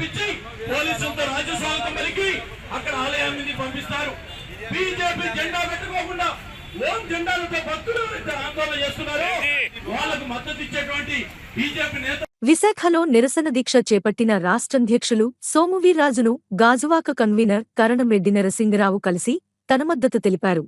చేపించి పోలీసులతో రాజ్యస్వాగతం పలికి అక్కడ ఆలయాన్ని పంపిస్తారు. బీజేపీ జెండా పెట్టుకోకుండా ఓం జెండాలతో భక్తులు ఆందోళన చేస్తున్నారు. వాళ్ళకు మద్దతు ఇచ్చేటువంటి బీజేపీ నేత విశాఖలో నిరసన దీక్ష చేపట్టిన రాష్ట్రాధ్యక్షులు సోమువీర్రాజును గాజువాక కన్వీనర్ కరణమెడ్డి నరసింగరావు కలిసి తన మద్దతు తెలిపారు.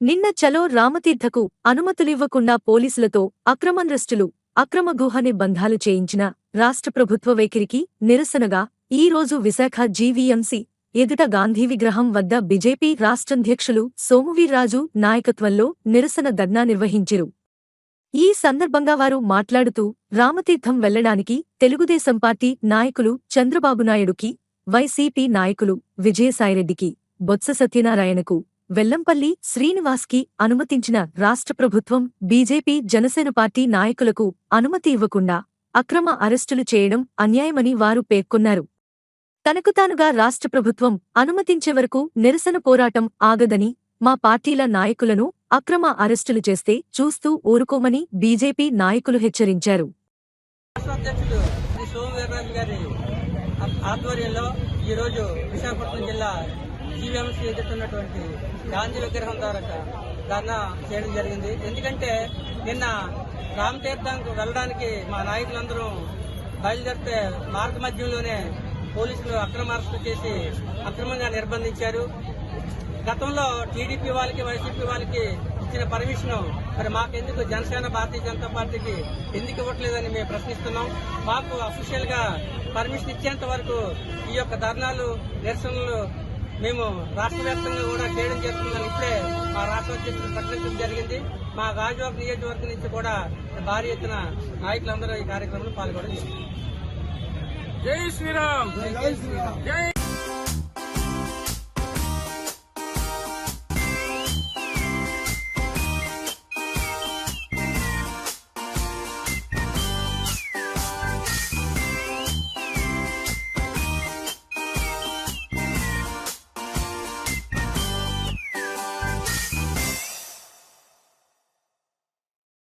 నిన్న చలో రామతీర్థకు అనుమతులివ్వకుండా పోలీసులతో అక్రమన్రస్టులు అక్రమ గుహ నిబంధాలు చేయించిన రాష్ట్ర ప్రభుత్వ వైఖరికి నిరసనగా ఈరోజు విశాఖ జీవీఎంసీ ఎదుట గాంధీ విగ్రహం వద్ద బీజేపీ రాష్ట్రాధ్యక్షులు సోమువీర్రాజు నాయకత్వంలో నిరసన ధర్నా నిర్వహించిరు. ఈ సందర్భంగా వారు మాట్లాడుతూ రామతీర్థం వెళ్ళడానికి తెలుగుదేశం పార్టీ నాయకులు చంద్రబాబునాయుడుకి వైసీపీ నాయకులు విజయసాయిరెడ్డికి బొత్స సత్యనారాయణకు వెల్లంపల్లి శ్రీనివాస్కి అనుమతించిన రాష్ట్ర ప్రభుత్వం బీజేపీ జనసేన పార్టీ నాయకులకు అనుమతి ఇవ్వకుండా అక్రమ అరెస్టులు చేయడం అన్యాయమని వారు పేర్కొన్నారు. తనకు తానుగా రాష్ట్ర ప్రభుత్వం అనుమతించే వరకు నిరసన పోరాటం ఆగదని మా పార్టీల నాయకులను అక్రమ అరెస్టులు చేస్తే చూస్తూ ఊరుకోమని బీజేపీ నాయకులు హెచ్చరించారు. ఆధ్వర్యంలో ఈరోజు విశాఖపట్నం జిల్లా జీవీఎంసీ ఎదుర్కొన్నటువంటి గాంధీ విగ్రహం ద్వారా ధర్నా చేయడం జరిగింది. ఎందుకంటే నిన్న రామతీర్థంకు వెళ్ళడానికి మా నాయకులందరూ బయలుదేరితే మార్గ మధ్యంలోనే పోలీసులు అక్రమ అరెస్టు చేసి అక్రమంగా నిర్బంధించారు. గతంలో టీడీపీ వాళ్ళకి వైసీపీ వాళ్ళకి ఇచ్చిన పర్మిషన్ మరి మాకెందుకు? జనసేన భారతీయ జనతా పార్టీకి ఎందుకు ఇవ్వట్లేదని మేము ప్రశ్నిస్తున్నాం. మాకు అఫీషియల్గా పర్మిషన్ ఇచ్చేంత వరకు ఈ యొక్క ధర్నాలు నిరసనలు మేము రాష్ట్ర వ్యాప్తంగా కూడా చేయడం జరుగుతుందని ఇప్పుడే మా రాష్ట్ర అధ్యక్షులు ప్రకటించడం జరిగింది. మా గాజువాక నియోజకవర్గం నుంచి కూడా భారీ ఎత్తున నాయకులందరూ ఈ కార్యక్రమంలో పాల్గొనడం జరిగింది. జై శ్రీరామ్! జై శ్రీరామ్. జై